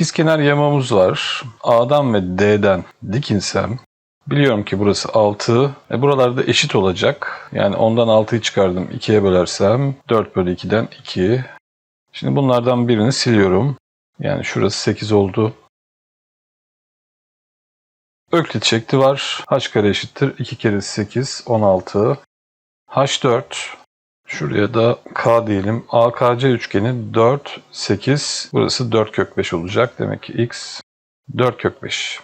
İkizkenar yamamız var. A'dan ve D'den dikinsem biliyorum ki burası 6. E buralarda eşit olacak. Yani ondan 6'yı çıkardım. 2'ye bölersem 4 bölü 2'den 2. Şimdi bunlardan birini siliyorum. Yani şurası 8 oldu. Öklit şekli var. H kare eşittir. 2 kere 8 16. H4 Şuraya da K diyelim. AKC üçgeni 4, 8. Burası 4 kök 5 olacak. Demek ki X 4 kök 5.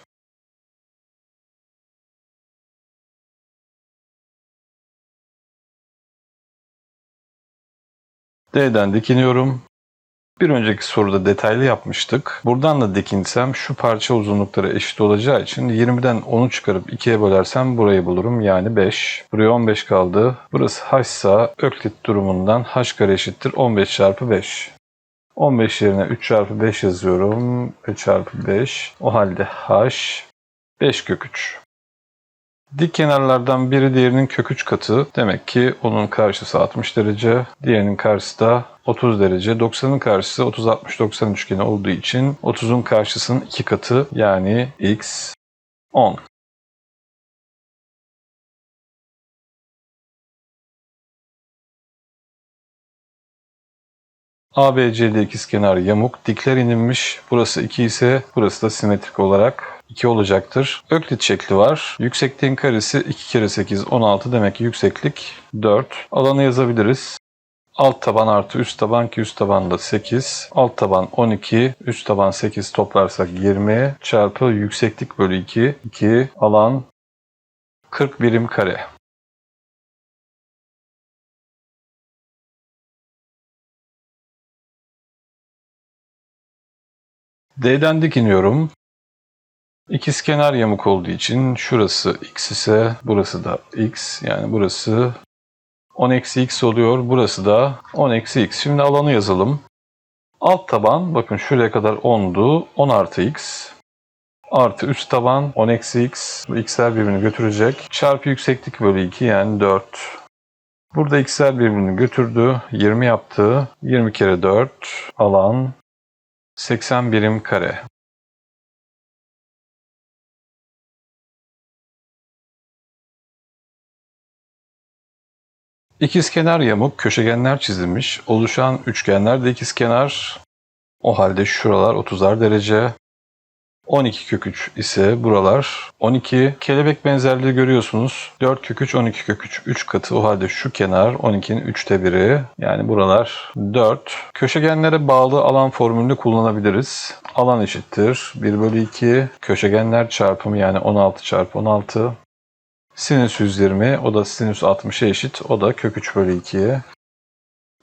D'den dikiniyorum. Bir önceki soruda detaylı yapmıştık. Buradan da dikinsem şu parça uzunlukları eşit olacağı için 20'den 10'u çıkarıp 2'ye bölersem burayı bulurum. Yani 5. Buraya 15 kaldı. Burası h ise öklit durumundan h kare eşittir 15 çarpı 5. 15 yerine 3 çarpı 5 yazıyorum. 3 çarpı 5. O halde h 5 kök 3. Dik kenarlardan biri diğerinin kök 3 katı. Demek ki onun karşısı 60 derece, diğerinin karşısı da 30 derece. 90'ın karşısı 30-60-90 üçgeni olduğu için 30'un karşısının 2 katı yani x 10. ABC'de ikizkenar yamuk, dikler inilmiş. Burası 2 ise burası da simetrik olarak 2 olacaktır. Öklit şekli var. Yüksekliğin karesi 2 kere 8 16 demek ki yükseklik 4. Alanı yazabiliriz. Alt taban artı üst taban ki üst taban da 8. Alt taban 12, üst taban 8 toplarsak 20 çarpı yükseklik bölü 2. 2 alan 40 birim kare. D'den dikiniyorum. İkizkenar yamuk olduğu için şurası x ise burası da x. Yani burası 10 eksi x oluyor. Burası da 10 eksi x. Şimdi alanı yazalım. Alt taban bakın şuraya kadar 10'du. 10 artı x. Artı üst taban 10 eksi x. Bu x'ler birbirini götürecek. Çarpı yükseklik bölü 2 yani 4. Burada x'ler birbirini götürdü. 20 yaptı. 20 kere 4 alan 80 birim kare. İkizkenar yamuk köşegenler çizilmiş. Oluşan üçgenler de ikizkenar. O halde şuralar 30'ar derece. 12 kök 3 ise buralar 12. Kelebek benzerliği görüyorsunuz. 4 kök 3, 12 kök 3, 3 katı. O halde şu kenar 12'nin 3'te 1'i. Yani buralar 4. Köşegenlere bağlı alan formülünü kullanabiliriz. Alan eşittir 1 bölü 2. Köşegenler çarpımı yani 16 çarpı 16. Sinüs 120 o da sinüs 60'a eşit. O da kök 3 bölü 2'ye.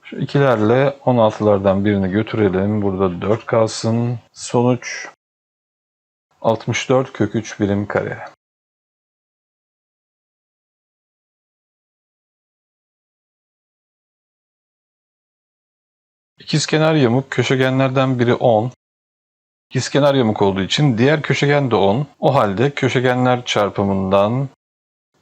Şu ikilerle 16'lardan birini götürelim. Burada 4 kalsın. Sonuç 64 kök 3 birim kare. İkizkenar yamuk köşegenlerden biri 10. İkizkenar yamuk olduğu için diğer köşegen de 10. O halde köşegenler çarpımından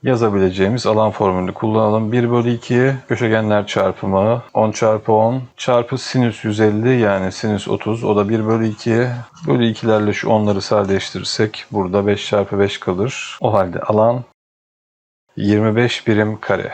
yazabileceğimiz alan formülünü kullanalım. 1 bölü 2 köşegenler çarpımı 10 çarpı 10 çarpı sinüs 150 yani sinüs 30 o da 1 bölü 2 bölü 2'lerle şu 10'ları sadeleştirirsek burada 5 çarpı 5 kalır. O halde alan 25 birim kare.